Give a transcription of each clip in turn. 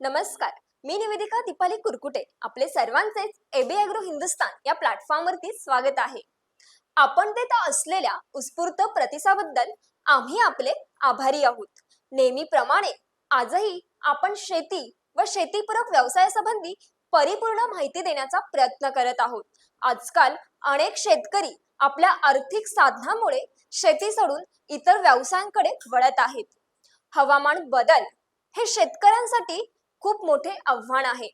नमस्कार. मी निवेदिका दीपाली कुरकुटे. आपले सर्वांचेच AB agro Hindustan या प्लॅटफॉर्मवरती स्वागत आहे. आपण देत असलेल्या उत्स्फूर्त प्रतिसाबद्दल आम्ही आपले आभारी आहोत. नेहमीप्रमाणे आजही आपण शेती व शेतीपूरक व्यवसायासंबंधी परिपूर्ण माहिती देण्याचा प्रयत्न करत आहोत. आजकाल अनेक शेतकरी आपल्या आर्थिक साधनामुळे शेती सोडून इतर व्यवसायांकडे वळत आहेत. हवामान बदल हे शेतकऱ्यांसाठी खूप मोठे आव्हान आहे.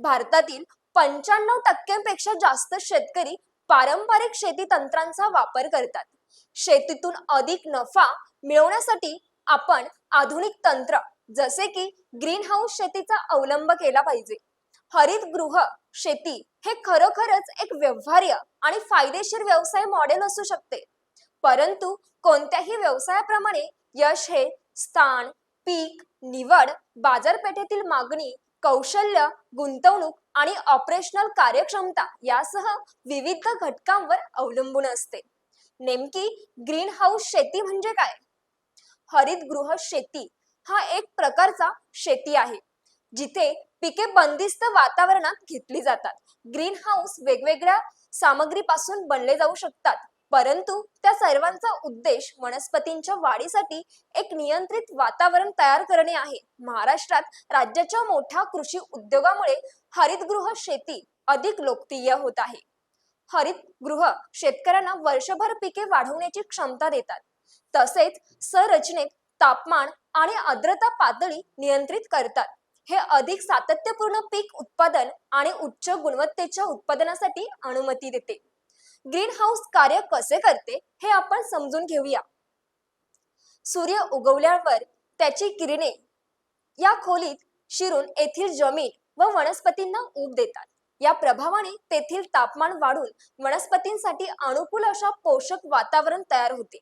भारतातील पंच्याण्णव टक्क्यांपेक्षा जास्त शेतकरी पारंपरिक शेती तंत्रांचा वापर करतात. शेतीतून अधिक नफा मिळवण्यासाठी आपण आधुनिक तंत्र जसे की ग्रीन हाऊस शेतीचा अवलंब केला पाहिजे. हरितगृह शेती हे खरोखरच एक व्यवहार्य आणि फायदेशीर व्यवसाय मॉडेल असू शकते. परंतु कोणत्याही व्यवसायाप्रमाणे यश हे स्थान पीक निवड बाजारपेठेतील मागणी कौशल्य गुंतवणूक आणि ऑपरेशनल कार्यक्षमता यासह विविध घटकांवर अवलंबून असते. नेमकी ग्रीन हाऊस शेती म्हणजे काय? हरितगृह शेती हा एक प्रकारचा शेती आहे जिथे पिके बंदिस्त वातावरणात घेतली जातात. ग्रीन हाऊस वेगवेगळ्या सामग्रीपासून बनले जाऊ शकतात. परंतु त्या सर्वांचा उद्देश वनस्पतींच्या वाढीसाठी एक नियंत्रित वातावरण तयार करणे आहे. महाराष्ट्रात राज्याच्या मोठ्या कृषी उद्योगामुळे हरितगृह शेती अधिक लोकप्रिय होत आहे. हरितगृह शेतकऱ्यांना वर्षभर पिके वाढवण्याची क्षमता देतात. तसेच संरचनेत तापमान आणि आर्द्रता पातळी नियंत्रित करतात. हे अधिक सातत्यपूर्ण पीक उत्पादन आणि उच्च गुणवत्तेच्या उत्पादनासाठी अनुमती देते. ग्रीन हाऊस कार्य कसे करते हे आपण समजून घेऊया. सूर्य उगवल्यावर त्याची किरणे या खोलीत शिरून येथील जमीन व वनस्पतींना ऊब देतात. या प्रभावाने तेथील तापमान वाढून वनस्पतींसाठी अनुकूल अशा पोषक वातावरण तयार होते.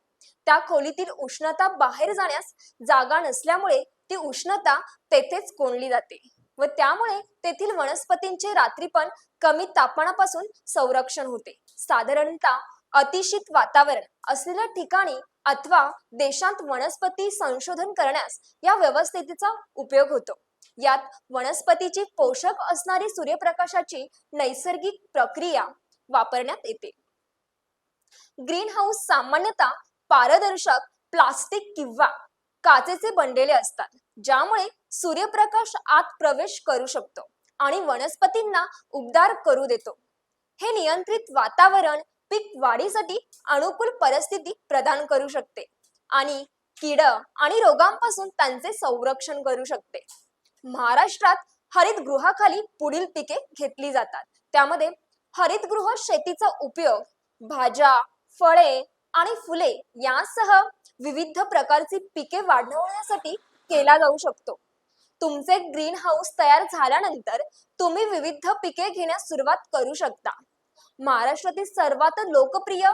त्या खोलीतील उष्णता बाहेर जाण्यास जागा नसल्यामुळे ती उष्णता तेथेच कोंडली जाते. व त्यामुळे तेथील वनस्पतींचे रात्री पण कमी तापमानापासून संरक्षण होते. साधारणतः अतिशीत वातावरण असलेल्या ठिकाणी अथवा देशांत वनस्पती संशोधन करण्यास या व्यवस्थेचा उपयोग होतो. यात वनस्पतीची पोषक असणारी सूर्यप्रकाशाची नैसर्गिक प्रक्रिया वापरण्यात येते. ग्रीन हाऊस सामान्यतः पारदर्शक प्लास्टिक किंवा काचेचे बनलेले असतात. ज्यामुळे सूर्यप्रकाश आत प्रवेश करू शकतो आणि वनस्पतींना उबदार करू देतो. हे नियंत्रित वातावरण पीक वाढीसाठी अनुकूल परिस्थिती प्रदान करू शकते आणि किड आणि रोगांपासून त्यांचे संरक्षण करू शकते. महाराष्ट्रात हरितगृहाखाली पुढील पिके घेतली जातात. त्यामध्ये हरितगृह शेतीचा उपयोग भाज्या फळे आणि फुले यासह विविध प्रकारची पिके वाढवण्यासाठी केला जाऊ शकतो. तुमचे ग्रीन हाऊस तयार झाल्यानंतर तुम्ही विविध पिके घेण्यास सुरुवात करू शकता. महाराष्ट्रातील सर्वात लोकप्रिय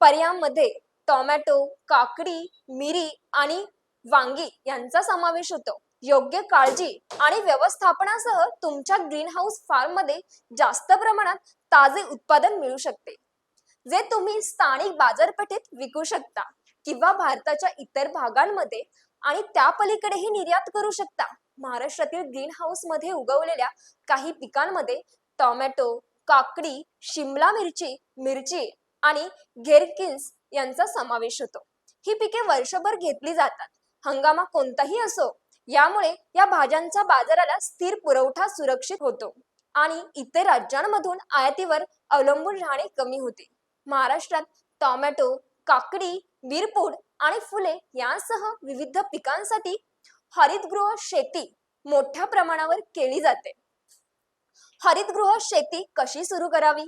पर्यामध्ये टोमॅटो काकडी मिरी आणि वांगी यांचा समावेश होतो. योग्य काळजी आणि व्यवस्थापनासह तुमच्या ग्रीन हाऊस फार्ममध्ये जास्त प्रमाणात ताजे उत्पादन मिळू शकते. जे तुम्ही स्थानिक बाजारपेठेत विकू शकता किंवा भारताच्या इतर भागांमध्ये आणि त्या पलीकडेही निर्यात करू शकता. महाराष्ट्रातील ग्रीन हाऊसमध्ये उगवलेल्या काही पिकांमध्ये टोमॅटो काकडी शिमला मिरची मिरची आणि घेरकिन्स यांचा समावेश होतो. ही पिके वर्षभर घेतली जातात. हंगामा कोणताही असो यामुळे या भाज्यांचा बाजाराला स्थिर पुरवठा सुरक्षित होतो आणि इतर राज्यांमधून आयातीवर अवलंबून राहणे कमी होते. महाराष्ट्रात टोमॅटो काकडी मिरपूड आणि फुले यांसह विविध पिकांसाठी हरितगृह शेती मोठ्या प्रमाणावर केली जाते. हरितगृह शेती कशी सुरू करावी?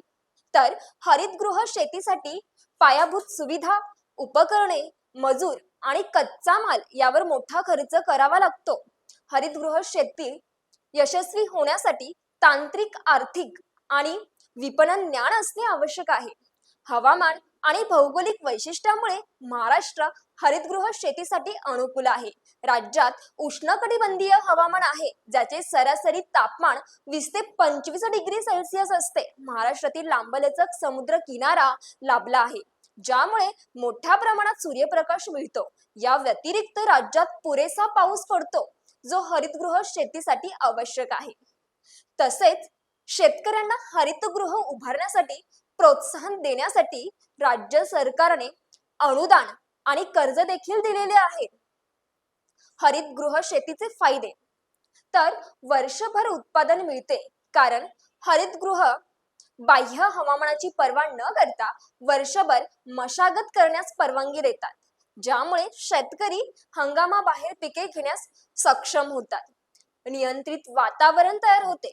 तर हरितगृह शेतीसाठी पायाभूत सुविधा उपकरणे मजूर आणि कच्चा माल यावर मोठा खर्च करावा लागतो. हरितगृह शेती यशस्वी होण्यासाठी तांत्रिक आर्थिक आणि विपणन ज्ञान असणे आवश्यक आहे. हवामान आणि भौगोलिक वैशिष्ट्यामुळे महाराष्ट्र हरितगृह शेतीसाठी अनुकूल आहे. राज्यात उष्णकटिबंधीय हवामान आहे ज्याचे सरासरी तापमान वीस ते पंचवीस डिग्री सेल्सिअस असते. महाराष्ट्रातील लांबलचक समुद्र किनारा लाभला आहे ज्यामुळे मोठ्या प्रमाणात सूर्यप्रकाश मिळतो. या व्यतिरिक्त राज्यात पुरेसा पाऊस पडतो जो हरितगृह शेतीसाठी आवश्यक आहे. तसेच शेतकऱ्यांना हरितगृह उभारण्यासाठी प्रोत्साहन देण्यासाठी राज्य सरकारने अनुदान आणि कर्ज देखील दिलेले आहे. हरितगृह शेतीचे फायदे. तर वर्षभर उत्पादन मिळते कारण हरितगृह बाह्य हवामानाची पर्वा न करता वर्षभर मशागत करण्यास परवानगी देतात ज्यामुळे शेतकरी हंगामाबाहेर पिके घेण्यास सक्षम होतात. नियंत्रित वातावरण तयार होते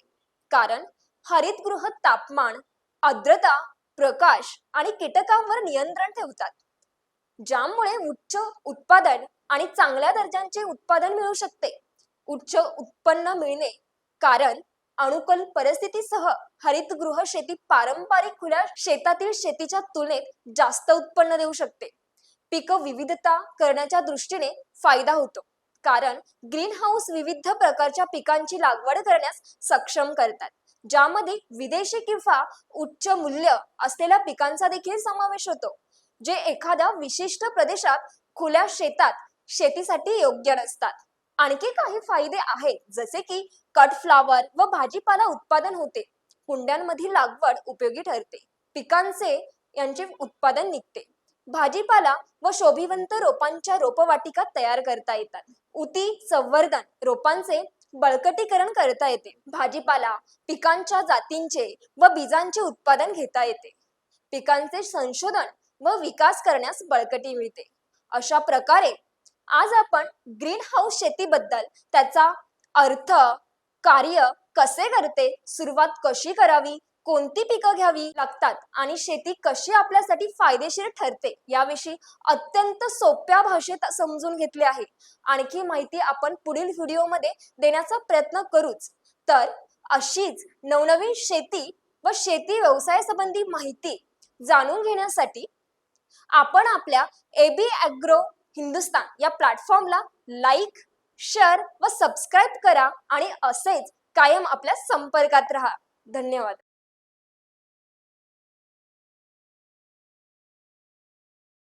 कारण हरितगृह तापमान आर्द्रता प्रकाश आणि कीटकांवर नियंत्रण ठेवतात. ज्यामुळे उच्च उत्पादन आणि चांगल्या दर्जाचे उत्पादन मिळू शकते. उच्च उत्पन्न मिळणे कारण अनुकूल परिस्थितीसह हरितगृह शेती पारंपरिक खुल्या शेतातील शेतीच्या तुलनेत जास्त उत्पन्न देऊ शकते. पीक विविधता करण्याच्या दृष्टीने फायदा होतो. कारण ग्रीन हाऊस विविध प्रकारच्या पिकांची लागवड करण्यास सक्षम करतात. ज्यामध्ये विदेशी किंवा उच्च मूल्य असलेल्या पिकांचा देखील समावेश होतो. जे एखाद्या विशिष्ट प्रदेशात खुल्या शेतात शेतीसाठी योग्य नसतात. आणखी काही फायदे आहेत जसे की कट फ्लावर व भाजीपाला उत्पादन होते. कुंड्यांमधील लागवड उपयोगी ठरते. पिकांचे यांचे उत्पादन निघते. भाजीपाला व शोभिवंत रोपांच्या रोपवाटिका तयार करता येतात. उती संवर्धन रोपांचे बळकटीकरण करता येते. भाजीपाला पिकांच्या जातींचे व बीजांचे उत्पादन घेता येते. पिकांचे संशोधन व विकास करण्यास बळकटी मिळते. अशा प्रकारे आज आपण ग्रीन हाऊस शेतीबद्दल त्याचा अर्थ कार्य कसे करते सुरुवात कशी करावी कोणती पिकं घ्यावी लागतात आणि शेती कशी आपल्यासाठी फायदेशीर ठरते याविषयी अत्यंत सोप्या भाषेत समजून घेतले आहे. आणखी माहिती आपण पुढील व्हिडिओमध्ये देण्याचा प्रयत्न करूच. तर अशीच नवनवीन शेती व शेती व्यवसायासंबंधी माहिती जाणून घेण्यासाठी आपण आपल्या एबी अॅग्रो हिंदुस्तान या प्लॅटफॉर्मला लाईक शेअर व सबस्क्राईब करा आणि असेच कायम आपल्या संपर्कात राहा. धन्यवाद.